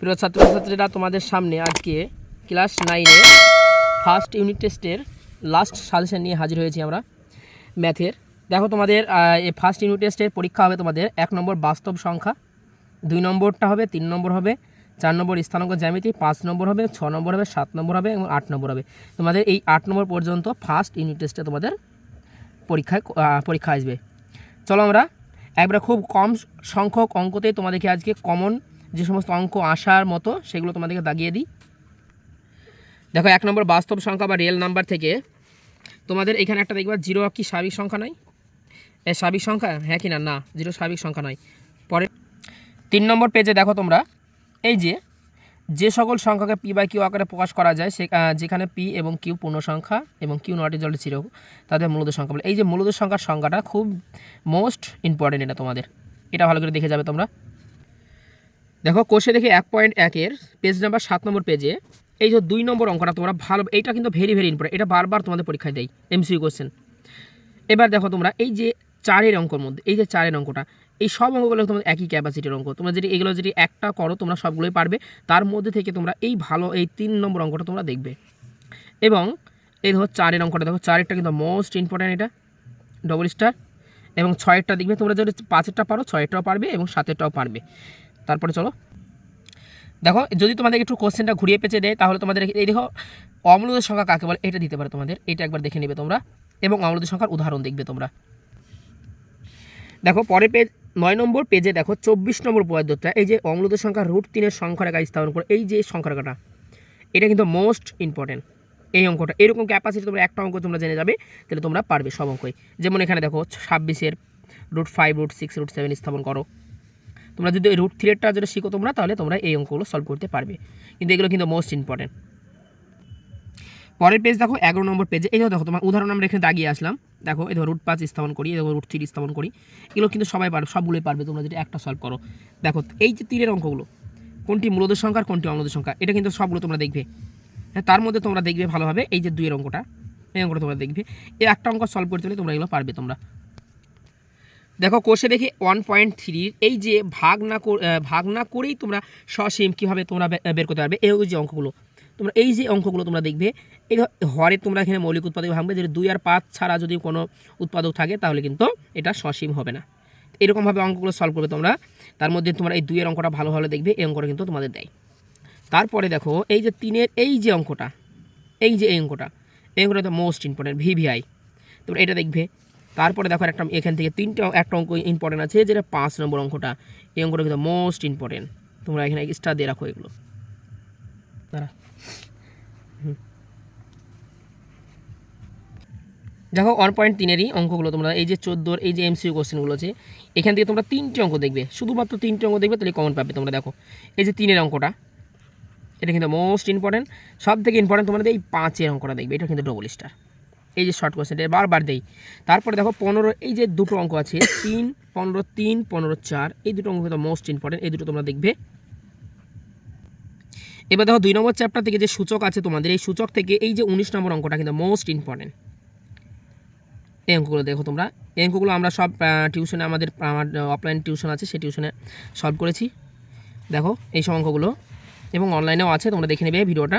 প্রিয় ছাত্রছাত্রীরা, তোমাদের সামনে আজকে ক্লাস নাইনে ফার্স্ট ইউনিট টেস্টের লাস্ট সাজেশন নিয়ে হাজির হয়েছি আমরা ম্যাথের দেখো তোমাদের এই ফার্স্ট ইউনিট টেস্টের পরীক্ষা হবে তোমাদের এক নম্বর বাস্তব সংখ্যা, দুই নম্বরটা হবে, তিন নম্বর হবে, চার নম্বর স্থানাঙ্ক জ্যামিতি, পাঁচ নম্বর হবে, ছ নম্বর হবে, সাত নম্বর হবে এবং আট নম্বর হবে। তোমাদের এই আট নম্বর পর্যন্ত ফার্স্ট ইউনিট টেস্টে তোমাদের পরীক্ষায় পরীক্ষা আসবে। চলো আমরা, একবারে খুব কম সংখ্যক অঙ্কতেই তোমাদেরকে আজকে কমন যে সমস্ত অঙ্ক আসার মতো সেগুলো তোমাদেরকে দাগিয়ে দিই। দেখো, এক নম্বর বাস্তব সংখ্যা বা রিয়েল নাম্বার থেকে তোমাদের এখানে একটা দেখবা জিরো কি স্বাভাবিক সংখ্যা নয়? এ, স্বাভাবিক সংখ্যা? হ্যাঁ কি না? না জিরো স্বাভাবিক সংখ্যা নয়। পরে তিন নম্বর পেজে দেখো তোমরা, এই যে যে সকল সংখ্যাকে পি বাই কিউ আকারে প্রকাশ করা যায়, সে যেখানে পি এবং কিউ পূর্ণ সংখ্যা এবং কিউ নট ইজল জিরো তাদের মূলত সংখ্যা বলে। এই যে মূলত সংখ্যার সংখ্যাটা খুব মোস্ট ইম্পর্টেন্ট এটা তোমাদের। এটা ভালো করে দেখে যাবে তোমরা। দেখো, কোষে দেখে এক পয়েন্ট একের পেজ নাম্বার সাত নম্বর পেজে এই যে দুই নম্বর অঙ্কটা তোমরা ভালো, এইটা কিন্তু ভেরি ভেরি ইম্পর্টেন্ট এটা বারবার তোমাদের পরীক্ষায় দেয় এমসিউ কোশ্চেন এবার দেখো তোমরা, এই যে চারের অঙ্কর মধ্যে, এই যে চারের অঙ্কটা, এই সব অঙ্কগুলো তোমাদের একই ক্যাপাসিটির অঙ্ক। তোমরা যদি এগুলো যদি একটা করো, তোমরা সবগুলোই পারবে। তার মধ্যে থেকে তোমরা এই ভালো, এই তিন নম্বর অঙ্কটা তোমরা দেখবে। এবং এই ধরো চারের অঙ্কটা, দেখো চারেরটা কিন্তু মোস্ট ইম্পর্ট্যান্ট এটা ডবল স্টার এবং ছয়েরটা দেখবে, তোমরা যদি পাঁচেরটা পারো, ছয়েরটাও পারবে এবং সাতেরটাও পারবে। তারপরে চলো। দেখো, যদি তোমাদের একটু কোশ্চেনটা ঘুরিয়ে পেঁচে দেয়, তাহলে তোমাদের এই দেখো অম্লদের সংখ্যা কাকে বলে? এটা দিতে পারে তোমাদের। এটা একবার দেখে নেবে তোমরা। এবং অম্লদের সংখ্যার উদাহরণ দেখবে তোমরা। দেখো, পরের পেজ নয় নম্বর পেজে দেখো, চব্বিশ নম্বর পদার্থটা এই যে অম্লদের সংখ্যা রুট তিনের সংখ্যা রেখা স্থাপন করে, এই যে সংখ্যা রেখাটা এটা কিন্তু মোস্ট ইম্পর্টেন্ট এই অঙ্কটা, এরকম ক্যাপাসিটি তোমরা একটা অঙ্ক তোমরা জেনে যাবে, তাহলে তোমরা পারবে সব অঙ্কই। যেমন এখানে দেখো, ছাব্বিশের root five root six root seven স্থাপন করো। তোমরা যদি ওই রুট থ্রিটা যদি শিখো তোমরা, তাহলে তোমরা এই অঙ্কগুলো সলভ করতে পারবে। কিন্তু এগুলো কিন্তু মোস্ট ইম্পর্টেন্ট পরের পেজ দেখো, এগারো নম্বর পেজে এই দেখো, তোমার উদাহরণ আমরা এখানে দাগিয়ে আসলাম। দেখো, এই দেখো রুট পাঁচ স্থাপন করি, এই দেখো রুট থ্রি স্থাপন করি। এগুলো কিন্তু সবাই পারবে সবগুলোই পারবে তোমরা যদি একটা সলভ করো। দেখো, এই যে তীরের অঙ্কগুলো, কোনটি মূলদের সংখ্যা কোনটি অম্লদের সংখ্যা, এটা কিন্তু সবগুলো তোমরা দেখবে। হ্যাঁ তার মধ্যে তোমরা দেখবে ভালোভাবে, এই যে দুইয়ের অঙ্কটা, এই অঙ্কটা তোমরা দেখবে। এই একটা অঙ্ক সলভ করতে হলে তোমরা এগুলো পারবে তোমরা। দেখো কোষে দেখি ওয়ান পয়েন্ট থ্রির এই যে ভাগ না ভাগ না করেই তোমরা সসীম কীভাবে তোমরা বের করতে পারবে? এই যে অঙ্কগুলো। তোমরা এই যে অঙ্কগুলো তোমরা দেখবে, এই হরে তোমরা এখানে মৌলিক উৎপাদক ভাঙবে, যদি দুই আর পাঁচ ছাড়া যদি কোনো উৎপাদক থাকে, তাহলে কিন্তু এটা সসীম হবে না। এরকমভাবে অঙ্কগুলো সলভ করবে তোমরা। তার মধ্যে তোমরা এই দুইয়ের অঙ্কটা ভালো ভালো দেখবে, এই অঙ্কটা কিন্তু তোমাদের দেয়। তারপরে দেখো, এই যে তিনের, এই যে অঙ্কটা, এই যে এই অঙ্কটা এই অঙ্কটা তো মোস্ট ইম্পর্টেন্ট ভিভিআই তোমরা এটা দেখবে। তারপরে দেখো একটা, এখান থেকে তিনটে, একটা অঙ্ক ইম্পর্টেন্ট আছে, যেটা পাঁচ নম্বর অঙ্কটা। এই অঙ্কটা কিন্তু মোস্ট ইম্পর্টেন্ট তোমরা এখানে স্টার দিয়ে রাখো এগুলো। দেখো ওয়ান পয়েন্ট তিনেরই অঙ্কগুলো তোমরা, এই যে চোদ্দোর, এই যে এমসিউ কোশ্চেনগুলো আছে, এখান থেকে তোমরা তিনটে অঙ্ক দেখবে। শুধুমাত্র তিনটে অঙ্ক দেখবে, তাহলে কমন পাবে তোমরা, দেখো। এই যে তিনের অঙ্কটা, এটা কিন্তু মোস্ট ইম্পর্টেন্ট সব থেকে ইম্পর্টেন্ট তোমাদের এই পাঁচের অঙ্কটা দেখবে, এটা কিন্তু ডবল স্টার এই যে শর্ট কোশ্চেন এটা বারবার দেই। তারপরে দেখো পনেরো এই যে দুটো অঙ্ক আছে তিন পনেরো তিন পনেরো চার এই দুটো অঙ্ক কিন্তু মোস্ট ইম্পর্টেন্ট এই দুটো তোমরা দেখবে। এবার দেখো দুই নম্বর চ্যাপ্টার থেকে যে সূচক আছে তোমাদের এই সূচক থেকে এই যে উনিশ নম্বর অঙ্কটা কিন্তু মোস্ট ইম্পর্টেন্ট এই অঙ্কগুলো দেখো তোমরা। এই অঙ্কগুলো আমরা সব টিউশনে আমাদের আমার অফলাইন টিউশন আছে সেই টিউশনে সলভ করেছি। দেখো এই সব অঙ্কগুলো। এবং অনলাইনেও আছে তোমরা দেখে নেবে ভিডিওটা।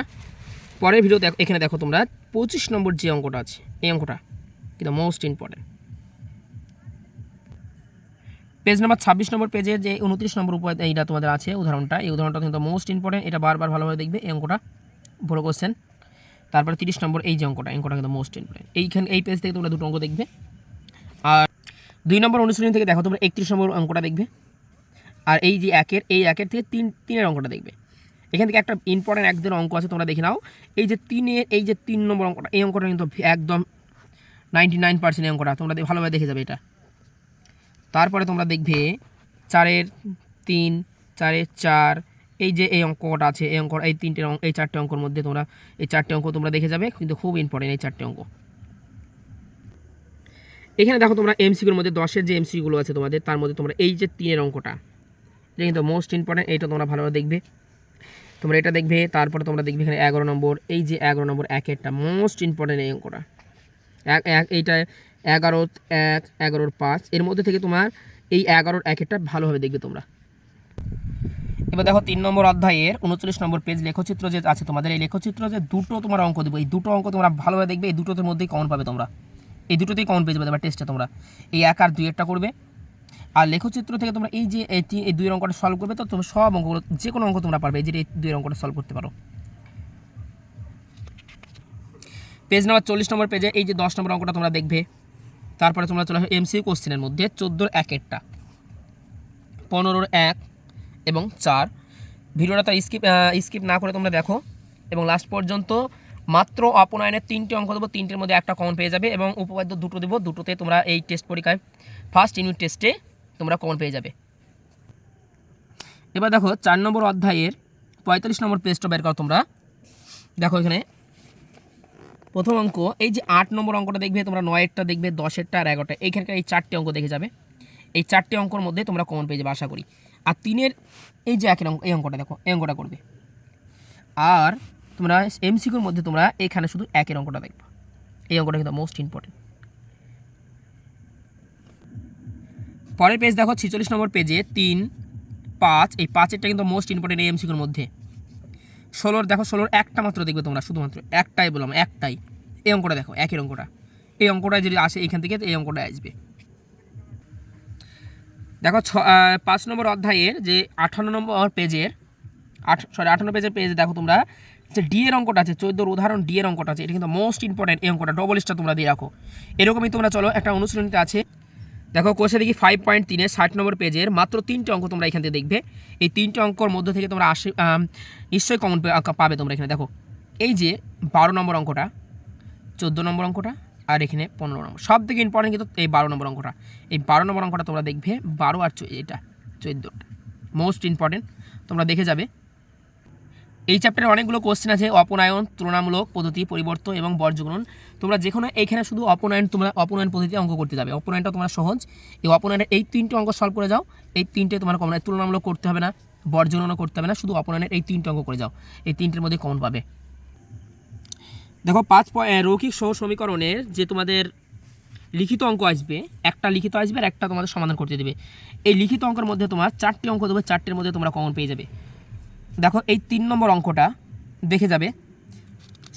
পরের ভিডিও দেখো এখানে দেখো তোমরা, পঁচিশ নম্বর যে অঙ্কটা আছে, এই অঙ্কটা কিন্তু মোস্ট ইম্পর্টেন্ট পেজ নাম্বার ছাব্বিশ নম্বর পেজে যে উনত্রিশ নম্বর উপায়, এইটা তোমাদের আছে, উদাহরণটা। এই উদাহরণটা কিন্তু মোস্ট ইম্পর্টেন্ট এটা বারবার ভালোভাবে দেখবে, এই অঙ্কটা বড় কোশ্চেন তারপরে তিরিশ নম্বর এই যে অঙ্কটা অঙ্কটা কিন্তু মোস্ট ইম্পর্টেন্ট এইখানে এই পেজ থেকে তোমরা দুটো অঙ্ক দেখবে। আর দুই নম্বর অনুশীলনী থেকে দেখো তোমরা একত্রিশ নম্বর অঙ্কটা দেখবে। আর এই যে একের, এই একের থেকে তিন তিনের অঙ্কটা দেখবে। এখান থেকে একটা ইম্পর্টেন্ট একদিন অঙ্ক আছে, তোমরা দেখে নাও। এই যে তিনের এই যে তিন নম্বর অঙ্কটা এই অঙ্কটা কিন্তু একদম নাইনটি নাইন পার্সেন্ট এই অঙ্কটা, তোমরা ভালোভাবে দেখে যাবে এটা। তারপরে তোমরা দেখবে চারের তিন, চারের চার, এই যে এই অঙ্কটা আছে, এই অঙ্ক, এই তিনটে অঙ্ক, এই চারটে অঙ্কর মধ্যে তোমরা, এই চারটে অঙ্ক তোমরা দেখে যাবে, কিন্তু খুব ইম্পর্টেন্ট এই চারটে অঙ্ক। এখানে দেখো তোমরা এমসিগুলোর মধ্যে দশের যে এমসিগুলো আছে তোমাদের, তার মধ্যে তোমরা এই যে তিনের অঙ্কটা, এটা কিন্তু মোস্ট ইম্পর্টেন্ট এইটা তোমরা ভালোভাবে দেখবে। তোমরা এটা দেখবে, তারপরে তোমরা দেখবে এখানে এগারো নম্বর। এই যে এগারো নম্বর, একেরটা মোস্ট ইম্পর্টেন্ট এই অঙ্কটা। এক এক, এইটা এগারো, এক, এগারোর পাঁচ। এর মধ্যে থেকে তোমার এই এগারোর একেরটা ভালোভাবে দেখবে তোমরা। এবার দেখো তিন নম্বর অধ্যায়ের উনচল্লিশ নম্বর পেজ লেখচিত্র যে আছে তোমাদের, এই লেখচিত্র যে দুটো তোমার অঙ্ক দেবো, এই দুটো অঙ্ক তোমরা ভালোভাবে দেখবে, এই দুটোর মধ্যেই কমন পাবে তোমরা। এই দুটোতেই কমন পেয়ে যাবে টেস্টে তোমরা। এই এক আর দুই একটা করবে আর লেখচিত্র থেকে তোমরা এই যে এই দুই অঙ্কটা সলভ করবে, তো তোমরা সব অঙ্কগুলো যে কোনো অঙ্ক তোমরা পারবে, এই যে এই দুই অঙ্কটা সলভ করতে পারো। পেজ নাম্বার চল্লিশ নম্বর পেজে এই যে দশ নম্বর অঙ্কটা তোমরা দেখবে। তারপরে তোমরা চলে আসবে এমসি কোশ্চেনের মধ্যে, চোদ্দোর একেরটা পনেরোর এক এবং চার। ভিডিওটা তো স্কিপ স্কিপ না করে তোমরা দেখো। এবং লাস্ট পর্যন্ত মাত্র অপনয়নের তিনটে অঙ্ক দেবো, তিনটের মধ্যে একটা কমন পেয়ে যাবে এবং উপপাদ্য দুটো দেবো, দুটোতে তোমরা এই টেস্ট পরীক্ষায় ফার্স্ট ইউনিট টেস্টে তোমরা কমন পেয়ে যাবে। এবার দেখো চার নম্বর অধ্যায়ের পঁয়তাল্লিশ নম্বর পেজটা বের করো তোমরা। দেখো এখানে। প্রথম অঙ্ক, এই যে আট নম্বর অঙ্কটা দেখবে, তোমরা নয়েরটা দেখবে, দশেরটা আর এগারোটা, এইখানকার এই চারটে অঙ্ক দেখে যাবে। এই চারটে অঙ্কর মধ্যে তোমরা কমন পেয়ে যাবে, আশা করি। আর তিনের এই যে একের অঙ্ক, এই অঙ্কটা দেখো, এই অঙ্কটা করবে। আর তোমরা এমসিকিউর মধ্যে তোমরা এখানে শুধু একের অঙ্কটা দেখবে। এই অঙ্কটা কিন্তু মোস্ট ইম্পর্টেন্ট পরের পেজ দেখো, ছিচল্লিশ নম্বর পেজে তিন, পাঁচ, এই পাঁচেরটা কিন্তু মোস্ট ইম্পর্টেন্ট এই এমসিকিউর মধ্যে। ষোলোর দেখো, ষোলোর একটা মাত্র দেখবে তোমরা, শুধুমাত্র একটাই বললাম, একটাই। এই অঙ্কটা দেখো একই অঙ্কটা। এই অঙ্কটা যদি আসে এখান থেকে, এই অঙ্কটা আসবে। দেখো, ছ পাঁচ নম্বর অধ্যায়ের যে আঠান্ন নম্বর পেজের আট সরি আঠান্ন পেজের পেজ দেখো তোমরা, যে ডি এর অঙ্কটা আছে, চোদ্দোর উদাহরণ ডি এর অঙ্কটা আছে, এটা কিন্তু মোস্ট ইম্পর্টেন্ট এই অঙ্কটা ডবল স্টার তোমরা দিয়ে রাখো। এরকমই তোমরা চলো, একটা অনুশীলনীতে আছে দেখো কোষে দেখি ফাইভ পয়েন্ট তিনে ষাট নম্বর পেজের মাত্র তিনটে অঙ্ক তোমরা এখান থেকে দেখবে। এই তিনটে অঙ্কর মধ্যে থেকে তোমরা আশি নিশ্চয়ই কমন পাবে তোমরা এখানে। দেখো, এই যে বারো নম্বর অঙ্কটা, চোদ্দ নম্বর অঙ্কটা আর এখানে পনেরো নম্বর। সব থেকে ইম্পর্টেন্ট কিন্তু এই বারো নম্বর অঙ্কটা। এই বারো নম্বর অঙ্কটা তোমরা দেখবে বারো আর এটা, চোদ্দোটা। মোস্ট ইম্পর্টেন্ট তোমরা দেখে যাবে। এই চ্যাপ্টারে অনেকগুলো কোশ্চেন আছে অপনয়ন তুলনামূলক পদ্ধতি পরিবর্তন এবং বর্জগ্রহণ তোমরা যে কোনো এইখানে শুধু অপনয়ন তোমরা অপনয়ন পদ্ধতি অঙ্ক করতে যাবে। অপনয়নটা তোমরা সহজ। এই অপনয়নের এই তিনটে অঙ্ক সলভ করে যাও। এই তিনটে তোমার কমন তুলনামূলক করতে হবে না বর্জগ্রহণও করতে হবে না শুধু অপনয়নের এই তিনটে অঙ্ক করে যাও। এই তিনটের মধ্যে কমন পাবে। দেখো পাঁচ আহ, সহ সমীকরণের যে তোমাদের লিখিত অঙ্ক আসবে একটা লিখিত আসবে আর একটা তোমাদের সমাধান করতে দেবে। এই লিখিত অঙ্কের মধ্যে তোমার চারটি অঙ্ক দেবে চারটির মধ্যে তোমরা কমন পেয়ে যাবে। দেখো এই তিন নম্বর অঙ্কটা দেখে যাবে।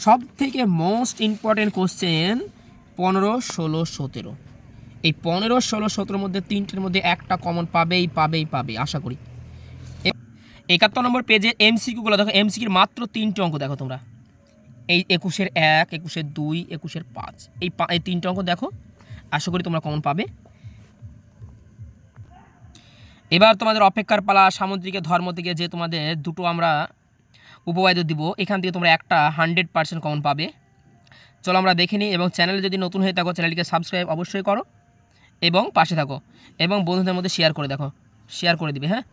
সব থেকে মোস্ট ইম্পর্টেন্ট কোশ্চেন পনেরো, ষোলো, সতেরো। এই পনেরো, ষোলো, সতেরোর মধ্যে তিনটের মধ্যে একটা কমন পাবেই পাবেই পাবে আশা করি। একাত্তর নম্বর পেজে এমসিকিউগুলো দেখো এমসিকিউর মাত্র তিনটে অঙ্ক দেখো তোমরা। এই একুশের এক, একুশের দুই, একুশের পাঁচ। এই এই তিনটে অঙ্ক দেখো, আশা করি তোমরা কমন পাবে। এবার তোমাদের অপেক্ষার পালা সামুদ্রিকের ধর্ম থেকে যে তোমাদের দুটো আমরা উপবাদ্য দিব, এখান থেকে তোমরা একটা হান্ড্রেড পার্সেন্ট কমন পাবে। চলো আমরা দেখে নিই এবং চ্যানেলে যদি নতুন হয়ে থাকো চ্যানেলটিকে সাবস্ক্রাইব অবশ্যই করো এবং পাশে থাকো এবং বন্ধুদের মধ্যে শেয়ার করে দেখো শেয়ার করে দিবে হ্যাঁ?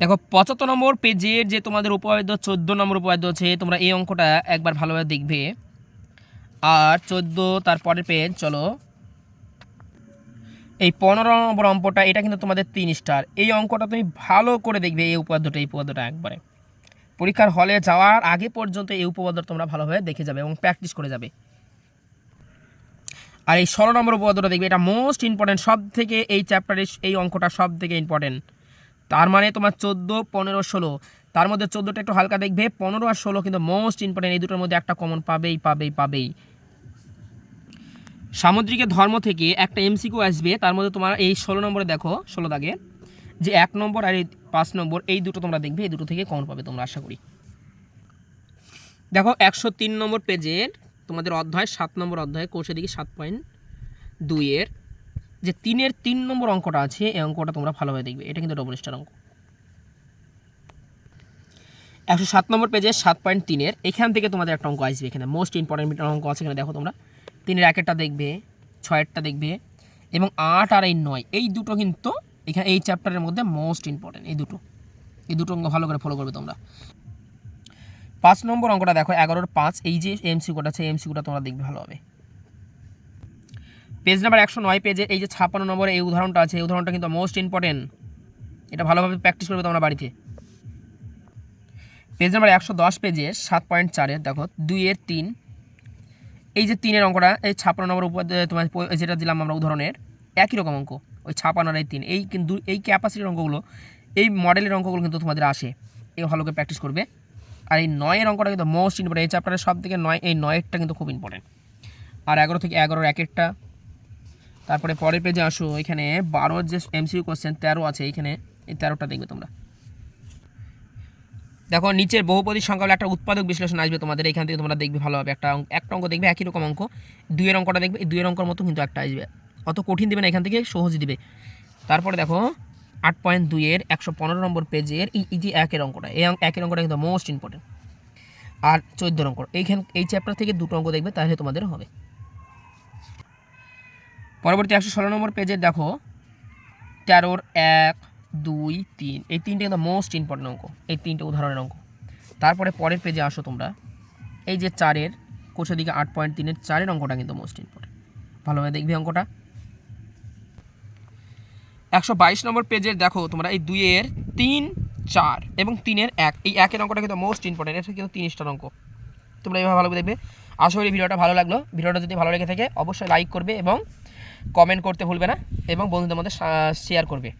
দেখো, পঁচাত্তর নম্বর পেজের যে তোমাদের উপবাদ্য, চোদ্দ নম্বর উপবাদ্য আছে তোমরা এই অঙ্কটা একবার ভালোভাবে দেখবে। আর চোদ্দ, তারপরের পেজ চলো। এই পনেরো নম্বর অঙ্কটা, এটা কিন্তু তোমাদের তিন স্টার এই অঙ্কটা তুমি ভালো করে দেখবে এই উপপাদ্যটা এই উপপাদ্যটা একবারে। পরীক্ষার হলে যাওয়ার আগে পর্যন্ত এই উপপাদ্য তোমরা ভালোভাবে দেখে যাবে এবং প্র্যাকটিস করে যাবে। আর এই ষোলো নম্বর উপপাদ্যটা দেখবে, এটা মোস্ট ইম্পর্টেন্ট সব থেকে এই চ্যাপ্টারের এই অঙ্কটা সব থেকে ইম্পর্টেন্ট তার মানে তোমার চোদ্দ, পনেরো, ষোলো। তার মধ্যে চোদ্দোটা একটু হালকা দেখবে, পনেরো আর ষোলো কিন্তু মোস্ট ইম্পর্টেন্ট এই দুটোর মধ্যে একটা কমন পাবেই পাবেই পাবেই। সামুদ্রিকের ধর্ম থেকে একটা এমসিকিউ আসবে, তার মধ্যে তোমার এই ষোলো নম্বরে দেখো, ষোলো দাগে, যে এক নম্বর আর এই পাঁচ নম্বর, এই দুটো তোমরা দেখবে, এই দুটো থেকে কমন পাবে তোমরা, আশা করি। দেখো, একশো তিন নম্বর পেজের তোমাদের অধ্যায়, সাত নম্বর অধ্যায়, কোষে দিকে সাত পয়েন্ট দুইয়ের যে তিনের তিন নম্বর অঙ্কটা আছে, এই অঙ্কটা তোমরা ভালোভাবে দেখবে, এটা কিন্তু ডবল স্টার অঙ্ক। একশো সাত নম্বর পেজে সাত পয়েন্ট তিনের এখান থেকে তোমাদের একটা অঙ্ক আসবে এখানে মোস্ট ইম্পর্টেন্ট অঙ্ক আছে এখানে, দেখো তোমরা। তিনের একেরটা দেখবে ছয়েরটা দেখবে এবং আট আর এই নয়। এই দুটো কিন্তু এখানে এই চ্যাপ্টারের মধ্যে মোস্ট ইম্পর্টেন্ট এই দুটো। এই দুটো অঙ্ক ভালো করে ফলো করবে তোমরা। পাঁচ নম্বর অঙ্কটা দেখো, এগারোর পাঁচ, এই যে এমসিকিউটা আছে এমসিকিউটা তোমরা দেখবে ভালোভাবে পেজ নাম্বার একশো নয় পেজে এই যে ছাপ্পান্ন নম্বরে এই উদাহরণটা আছে, এই উদাহরণটা কিন্তু মোস্ট ইম্পর্টেন্ট এটা ভালোভাবে প্র্যাকটিস করবে তোমরা বাড়িতে। পেজ নাম্বার একশো দশ পেজে সাত পয়েন্ট চারের দেখো, দুইয়ের তিন এই যে তিনের অঙ্কটা, এই ছাপ্পান্ন নম্বর উপর তোমার যেটা দিলাম আমরা উদাহরণের একই রকম অঙ্ক, ওই ছাপান্ন আর এই তিন। এই কিন্তু, এই ক্যাপাসিটির অঙ্কগুলো, এই মডেলের অঙ্কগুলো কিন্তু তোমাদের আসে। এই ভালো করে প্র্যাকটিস করবে। আর এই নয়ের অঙ্কটা কিন্তু মোস্ট ইম্পর্টেন্ট এই চ্যাপ্টারের সব থেকে নয়, এই নয়েরটা কিন্তু খুব ইম্পর্টেন্ট আর এগারো থেকে এগারোর এক একটা তারপরে পরের পেজে আসো, এখানে বারোর যে এমসিউ কোশ্চেন তেরো আছে এইখানে এই তেরোটা দেখবে তোমরা। দেখো, নিচের বহুপদী সংখ্যা একটা উৎপাদক বিশ্লেষণ আসবে তোমাদের। এখান থেকে তোমরা দেখবে ভালোভাবে একটা একটা অঙ্ক দেখবে একই রকম অঙ্ক। দুইয়ের অঙ্কটা দেখবে, এই দুইয়ের অঙ্কের মতো কিন্তু একটা আসবে। অত কঠিন দেবে না, এখান থেকে সহজ দিবে। তারপরে দেখো, আট পয়েন্ট দুইয়ের একশো পনেরো নম্বর পেজের এই যে একের অঙ্কটা, এই একের অঙ্কটা কিন্তু মোস্ট ইম্পর্টেন্ট আর চোদ্দ অঙ্ক, এইখান এই চ্যাপ্টার থেকে দুটো অঙ্ক দেখবে, তাহলে তোমাদের হবে। পরবর্তী একশো ষোলো নম্বর পেজে দেখো, তেরোর এক দুই, তিন। এই তিনটে কিন্তু মোস্ট ইম্পর্টেন্ট অঙ্ক। এই তিনটে উদাহরণের অঙ্ক। তারপরে পরের পেজে আসো তোমরা। এই যে চারের, কোষের দিকে আট পয়েন্ট তিনের চারের অঙ্কটা কিন্তু মোস্ট ইম্পর্টেন্ট ভালোভাবে দেখবে অঙ্কটা। একশো বাইশ নম্বর পেজের দেখো তোমরা, এই দুইয়ের তিন, চার এবং তিনের এক। এই একের অঙ্কটা কিন্তু মোস্ট ইম্পর্টেন্ট এটা কিন্তু তিন স্টার অঙ্ক। তোমরা এইভাবে ভালো দেখবে। আশা করি ভিডিওটা ভালো লাগল। ভিডিওটা যদি ভালো লেগে থাকে, অবশ্যই লাইক করবে এবং কমেন্ট করতে ভুলবে না এবং বন্ধুদের মধ্যে শেয়ার করবে।